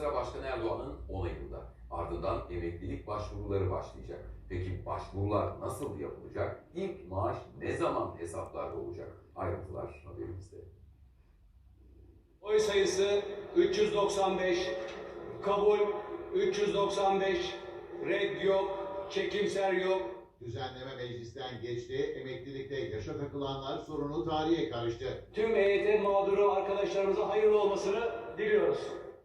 Sıra Başkan Erdoğan'ın onayında. Ardından emeklilik başvuruları başlayacak. Peki başvurular nasıl yapılacak? İlk maaş ne zaman hesaplarda olacak? Ayrıntılar haberimizde. Oy sayısı 395, kabul 395, red yok, çekimser yok. Düzenleme meclisten geçti, emeklilikte yaşa takılanlar sorunu tarihe karıştı. Tüm EYT mağduru arkadaşlarımıza hayırlı olmasını diliyoruz.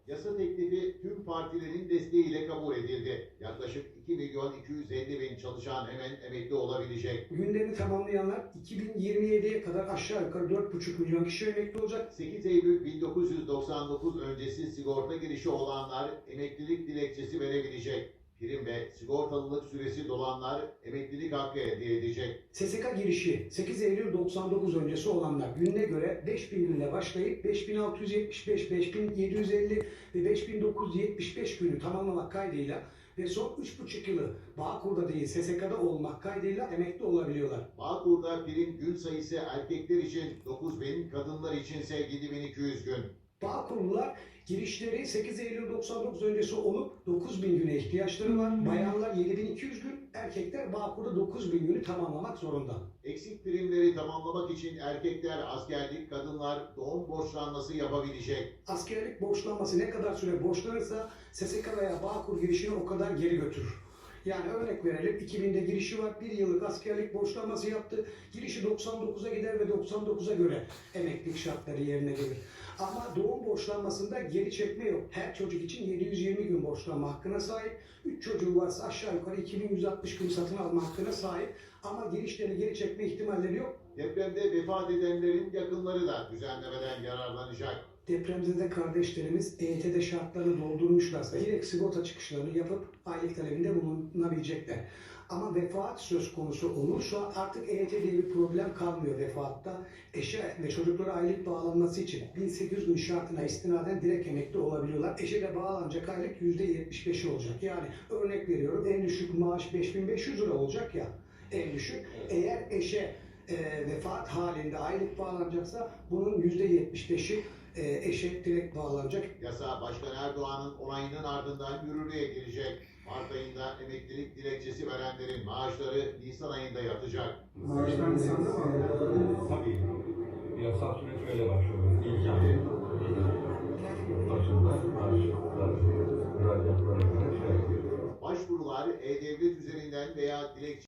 Yasa teklifi tüm partilerin desteğiyle kabul edildi. Yaklaşık 2 milyon 250 bin çalışan hemen emekli olabilecek. Günlerini tamamlayanlar 2027'ye kadar aşağı yukarı 4,5 milyon kişi emekli olacak. 8 Eylül 1999 öncesi sigorta girişi olanlar emeklilik dilekçesi verebilecek. Prim ve sigortalılık süresi dolanlar emeklilik hakkı elde edecek. SSK girişi 8 Eylül 99 öncesi olanlar gününe göre 5000 günle başlayıp 5675, 5750 ve 5975 günü tamamlamak kaydıyla ve son 3,5 yılı Bağkur'da değil SSK'da olmak kaydıyla emekli olabiliyorlar. Bağkur'da prim gün sayısı erkekler için 9000, kadınlar içinse 7200 gün. Bağkurlular girişleri 8 Eylül 99 öncesi olup 9000 güne ihtiyaçları var. Bayanlar 7200 gün, erkekler Bağkur'da 9000 günü tamamlamak zorunda. Eksik primleri tamamlamak için erkekler askerlik, kadınlar doğum borçlanması yapabilecek. askerlik borçlanması ne kadar süre borçlanırsa SSK veya Bağkur girişini o kadar geri götürür. Yani örnek verelim 2000'de girişi var, bir yıllık askerlik borçlanması yaptı. Girişi 99'a gider ve 99'a göre emeklilik şartları yerine gelir. Ama doğum borçlanmasında geri çekme yok. Her çocuk için 720 gün borçlanma hakkına sahip. 3 çocuğu varsa aşağı yukarı 2160 gün satın alma hakkına sahip. Ama girişlerini geri çekme ihtimalleri yok. Depremde vefat edenlerin yakınları da düzenlemeden yararlanacak. Depremzede kardeşlerimiz EYT'de şartlarını doldurmuşlarsa direkt sigorta çıkışlarını yapıp aylık talebinde bulunabilecekler. Ama vefat söz konusu olursa artık EYT diye bir problem kalmıyor vefatta. Eşe ve çocuklara aylık bağlanması için 1800 gün şartına istinaden direkt emekli olabiliyorlar. Eşe de bağlanacak aylık %75'i olacak. Yani örnek veriyorum en düşük maaş 5500 lira olacak ya en düşük. Eğer eşe e, vefat halinde aylık bağlanacaksa bunun %75'i e, eşe direkt bağlanacak. Yasa Başkan Erdoğan'ın onayının ardından yürürlüğe girecek. Mart ayında emeklilik dilekçesi verenlerin maaşları Nisan ayında yatacak. Maaşlar Nisan'da mı? Tabii. Yasal süreç öyle başlıyor. İlk ay başında maaşlar, şey. Başvurular E-Devlet üzerinden veya dilekçe